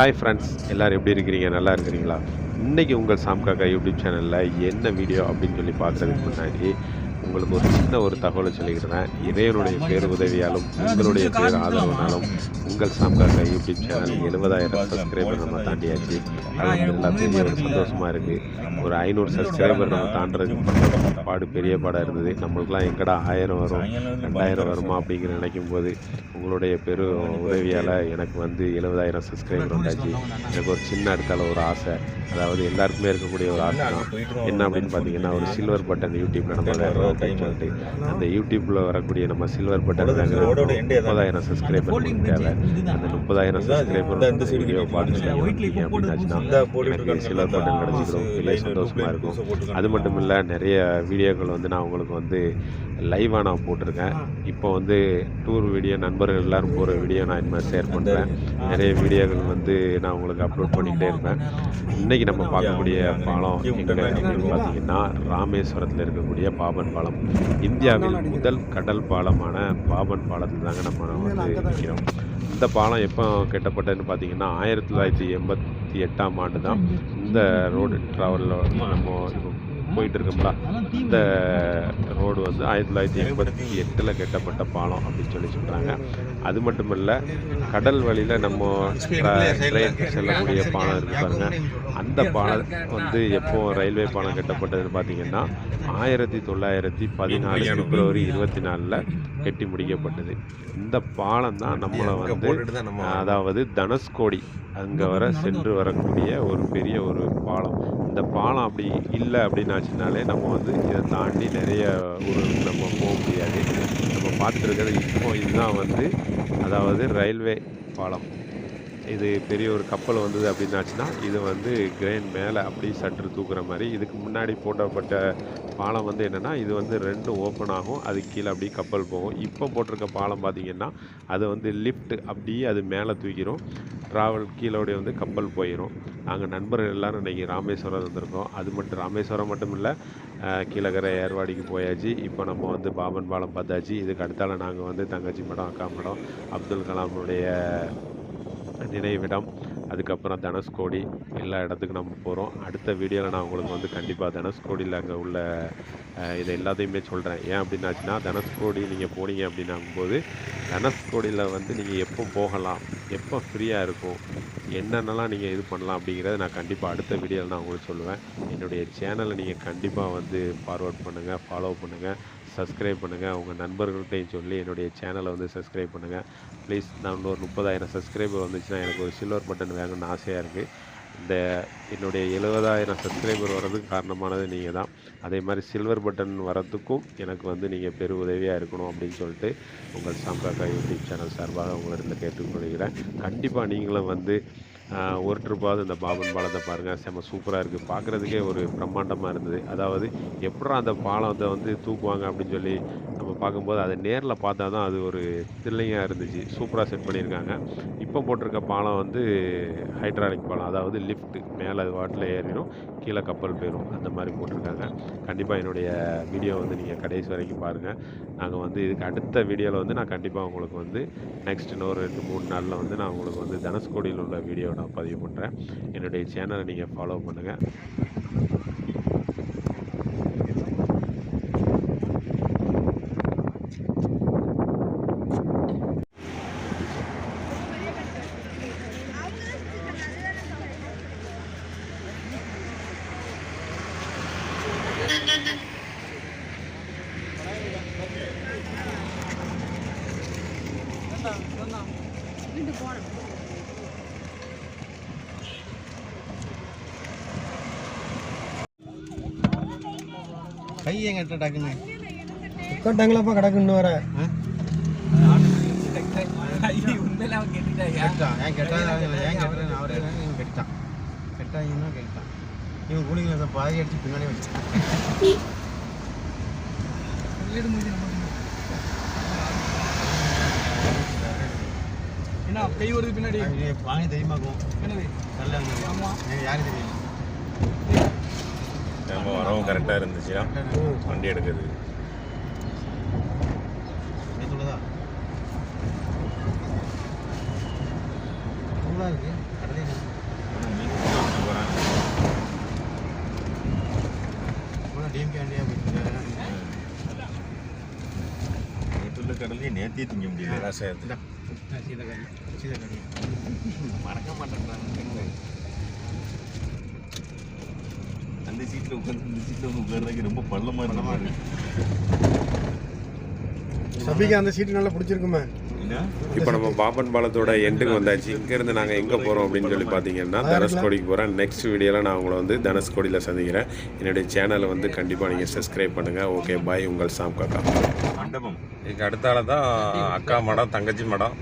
Hi friends எல்லோரும் எப்படி இருக்கிறீங்க? நல்லா இருக்கிறீங்களா? இன்றைக்கி உங்கள் சாம்காக்கா யூடியூப் சேனலில் என்ன வீடியோ அப்படின்னு சொல்லி பார்க்குறதுக்கு முன்னாடி உங்களுக்கு ஒரு சின்ன ஒரு தகவலை சொல்லிக்கிறேன். இறைவனுடைய பேர் உதவியாலும் உங்களுடைய பேர் ஆதரவுனாலும் உங்கள் சாம்காக்கா யூடியூப் சேனல் எழுபதாயிரம் சப்ஸ்கிரைபர் நம்ம தாண்டியாச்சு. அது எல்லாத்தையும் ஒரு சந்தோஷமாக இருக்குது ஒரு ஐநூறு சப்ஸ்கிரைபர் நம்ம தாண்டதுக்கு பாடு பெரிய பாடாக இருந்தது. நம்மளுக்குலாம் எங்கடா ஆயிரம் வரும் ரெண்டாயிரம் வருமா அப்படிங்கிற நினைக்கும் போது உங்களுடைய பெரு உதவியால் எனக்கு வந்து எழுபதாயிரம் சப்ஸ்கிரைபர் வந்தாச்சு எனக்கு ஒரு சின்ன இடத்துல ஒரு ஆசை. அதாவது எல்லாருக்குமே இருக்கக்கூடிய ஒரு ஆசை தான் என்ன அப்படின்னு பார்த்தீங்கன்னா ஒரு சில்வர் பட்டன் யூடியூப்பில் நம்ம வேறு சொல்லிட்டு அந்த யூடியூப்பில் வரக்கூடிய நம்ம சில்வர் பட்டன் முப்பதாயிரம் சப்ஸ்கிரைபர் தேவை அந்த முப்பதாயிரம் சப்ஸ்கிரைபர் இந்த வீடியோ பார்த்துட்டு அப்படின்னாச்சுன்னா சில்வர் பட்டன் கிடச்சிக்கிறோம் பெரிய சந்தோஷமாக இருக்கும். அது மட்டும் இல்லை நிறைய வீடியோக்கள் வந்து நான் உங்களுக்கு வந்து லைவாக நான் போட்டிருக்கேன். இப்போ வந்து டூர் வீடியோ நண்பர்கள் எல்லாரும் போகிற வீடியோ நான் இனிமேல் ஷேர் பண்ணுறேன் நிறைய வீடியோக்கள் வந்து நான் உங்களுக்கு அப்லோட் பண்ணிக்கிட்டே இருப்பேன். இன்றைக்கி நம்ம பார்க்கக்கூடிய பாலம் எங்கே அப்படின்னு பார்த்தீங்கன்னா ராமேஸ்வரத்தில் இருக்கக்கூடிய பாபன் பாலம். இந்தியாவில் முதல் கடல் பாலமான பாபன் பாலத்தில் தாங்க நம்ம வந்து நிற்கிறோம் இந்த பாலம் எப்போ கட்டப்பட்டதுன்னு பார்த்தீங்கன்னா ஆயிரத்தி தொள்ளாயிரத்தி எண்பத்தி எட்டாம் ஆண்டு தான். இந்த ரோடு ட்ராவலில் நம்ம போயிட்டு இருக்கோம்ல இந்த ரோடு வந்து ஆயிரத்தி தொள்ளாயிரத்தி எண்பத்தி எட்டில் கட்டப்பட்ட பாலம் அப்படின்னு சொல்லி சொல்கிறாங்க அது மட்டும் இல்லை கடல் வழியில் நம்ம ட்ரெயின் செல்லக்கூடிய பாலம் இருக்கு. பாருங்க. அந்த பாலம் வந்து எப்போ ரயில்வே பாலம் கட்டப்பட்டதுன்னு பார்த்தீங்கன்னா ஆயிரத்தி தொள்ளாயிரத்தி பதினாலு பிப்ரவரி இருபத்தி நாலில் கட்டி முடிக்கப்பட்டது. இந்த பாலம் தான் நம்மளை வந்து அதாவது தனுஷ்கோடி அங்கே வர சென்று வரக்கூடிய ஒரு பெரிய ஒரு பாலம். இந்த பாலம் அப்படி இல்லை அப்படின்னாச்சுனாலே நம்ம வந்து இதை தாண்டி நிறைய ஊருக்கு நம்ம போக முடியாது. நம்ம பார்த்துட்டு இருக்கிறது இப்போ இதுதான் வந்து அதாவது ரயில்வே பாலம். இது பெரிய ஒரு கப்பல் வந்தது அப்படின்னாச்சுன்னா இது வந்து கிரெயின் மேலே அப்படியே சற்று தூக்குற மாதிரி. இதுக்கு முன்னாடி போட்டப்பட்ட பாலம் வந்து என்னென்னா இது வந்து ரெண்டும் ஓப்பன் ஆகும் அது கீழே அப்படியே கப்பல் போகும். இப்போ போட்டிருக்க பாலம் பார்த்திங்கன்னா அது வந்து லிஃப்ட் அப்படியே அது மேலே தூக்கிடும் ட்ராவல் கீழோடைய வந்து கப்பல் போயிடும் நாங்கள் நண்பர்கள் எல்லோரும் இன்றைக்கி ராமேஸ்வரம் வந்திருக்கோம். அது மட்டும் ராமேஸ்வரம் மட்டும் இல்லை கீழக்கரை ஏர்வாடிக்கு போயாச்சு. இப்போ நம்ம வந்து பாபன் பாலம் பார்த்தாச்சு. இதுக்கு அடுத்தால நாங்கள் வந்து தங்கச்சி மடம் அக்கா மடம் அப்துல் கலாமுடைய நினைவிடம். அதுக்கப்புறம் தனுஷ்கோடி எல்லா இடத்துக்கும் நம்ம போகிறோம் அடுத்த வீடியோவில் நான் உங்களுக்கு வந்து கண்டிப்பாக தனுஷ்கோடியில் அங்கே உள்ள இதை எல்லாத்தையுமே சொல்கிறேன் ஏன் அப்படின்னாச்சுன்னா தனுஷ்கோடி நீங்கள் போனீங்க அப்படின்னும்போது தனுஷ்கோடியில் வந்து நீங்கள் எப்போ போகலாம் எப்போ ஃப்ரீயாக இருக்கும் என்னென்னலாம் நீங்கள் இது பண்ணலாம் அப்படிங்கிறத நான் கண்டிப்பாக அடுத்த வீடியோவில் நான் உங்களுக்கு சொல்லுவேன். என்னுடைய சேனலை நீங்கள் கண்டிப்பாக வந்து ஃபார்வர்ட் பண்ணுங்கள் ஃபாலோ பண்ணுங்கள் சப்ஸ்கிரைப் பண்ணுங்கள் உங்கள் நண்பர்கள்ட்டையும் சொல்லி என்னுடைய சேனலை வந்து சப்ஸ்கிரைப் பண்ணுங்கள் ப்ளீஸ் நான் இன்னொரு முப்பதாயிரம் சப்ஸ்கிரைபர் வந்துச்சுன்னா எனக்கு ஒரு சில்வர் பட்டன் வேணும்னு ஆசையாக இருக்குது இந்த என்னுடைய எழுபதாயிரம் சப்ஸ்கிரைபர் வர்றதுக்கு காரணமானது நீங்கள் தான். அதே மாதிரி சில்வர் பட்டன் வரத்துக்கும் எனக்கு வந்து நீங்கள் பெரு உதவியாக இருக்கணும் அப்படின்னு சொல்லிட்டு உங்கள் சாம்காக்கா யூடியூப் சேனல் சார்பாக உங்களிடம் கேட்டுக்கொள்கிறேன். கண்டிப்பாக நீங்களும் வந்து ஒரு ட்ரிப்பாவது இந்த பாபன் பாலத்தை பாருங்கள் செம்ம சூப்பராக இருக்குது பார்க்குறதுக்கே ஒரு பிரம்மாண்டமாக இருந்தது. அதாவது எப்படா அந்த பாலத்தை வந்து தூக்குவாங்க அப்படின்னு சொல்லி நம்ம பார்க்கும்போது அதை நேரில் பார்த்தா தான் அது ஒரு தில்லையாக இருந்துச்சு. சூப்பராக செட் பண்ணியிருக்காங்க. இப்போ போட்டிருக்க பாலம் வந்து ஹைட்ராலிக் பாலம் அதாவது லிஃப்ட்டு மேலே அது வாட்டில் ஏறிடும் கீழே கப்பல் போயிடும். அந்த மாதிரி போட்டிருக்காங்க. கண்டிப்பாக என்னுடைய வீடியோ வந்து நீங்கள் கடைசி வரைக்கும் பாருங்கள் நாங்கள் வந்து இதுக்கு அடுத்த வீடியோவில் வந்து நான் கண்டிப்பாக உங்களுக்கு வந்து நெக்ஸ்ட் இன்னொரு ரெண்டு மூணு நாளில் வந்து நான் உங்களுக்கு வந்து தனுஷ்கோடியில் உள்ள வீடியோ நான் பதிவு பண்ணுறேன் என்னுடைய சேனலை நீங்கள் ஃபாலோ பண்ணுங்கள் கை எங்க எட்ட டக்குன்னு? உட்காட்டாங்களாப்பா கிடக்கு இன்னும் வர இவன் கெட்டான்? கெட்டாங்கன்னா கெட்டான்? இவன் கூலிங் கிளாஸை பாதி அடிச்சு பின்னாடி வச்சுட்டான். என்ன கை வருது பின்னாடி. வாங்கி தெரியுமா என்னது? நல்லா இருந்தது ஆமாம் எனக்கு யாரும் தெரியும் நம்ம வரவும் கரெக்டாக இருந்துச்சுன்னா வண்டி எடுக்குது. இருக்கு? டிஎம்கே வண்டியாக கடலையும் நேத்தியே திங்க முடியல. சீதக்காரி சீதக்காரி மறக்க மாட்டேன்றாங்க அந்த சீட்ல உட்காந்து இந்த சீட்ல வந்து உட்கார்றதுக்கு ரொம்ப பள்ளமா பள்ளமா இருக்கு. சபிக்கு அந்த சீட்டு நல்லா பிடிச்சிருக்குமே. இப்போ நம்ம பாப்பன் பாலத்தோட எண்டுக்கு வந்தாச்சு. இங்கேருந்து நாங்கள் எங்கே போகிறோம் அப்படின்னு சொல்லி பார்த்தீங்கன்னா தனஸ்கோடிக்கு போகிறேன் நெக்ஸ்ட் வீடியோவில் நான் உங்களை வந்து தனஸ்கோடியில் சந்திக்கிறேன். என்னுடைய சேனலை வந்து கண்டிப்பாக நீங்கள் சப்ஸ்கிரைப் பண்ணுங்கள் ஓகே பாய் உங்கள் சாம் காக்கா. மண்டபம். இதுக்கு அடுத்தால தான் அக்கா மடம் தங்கச்சி மடம்.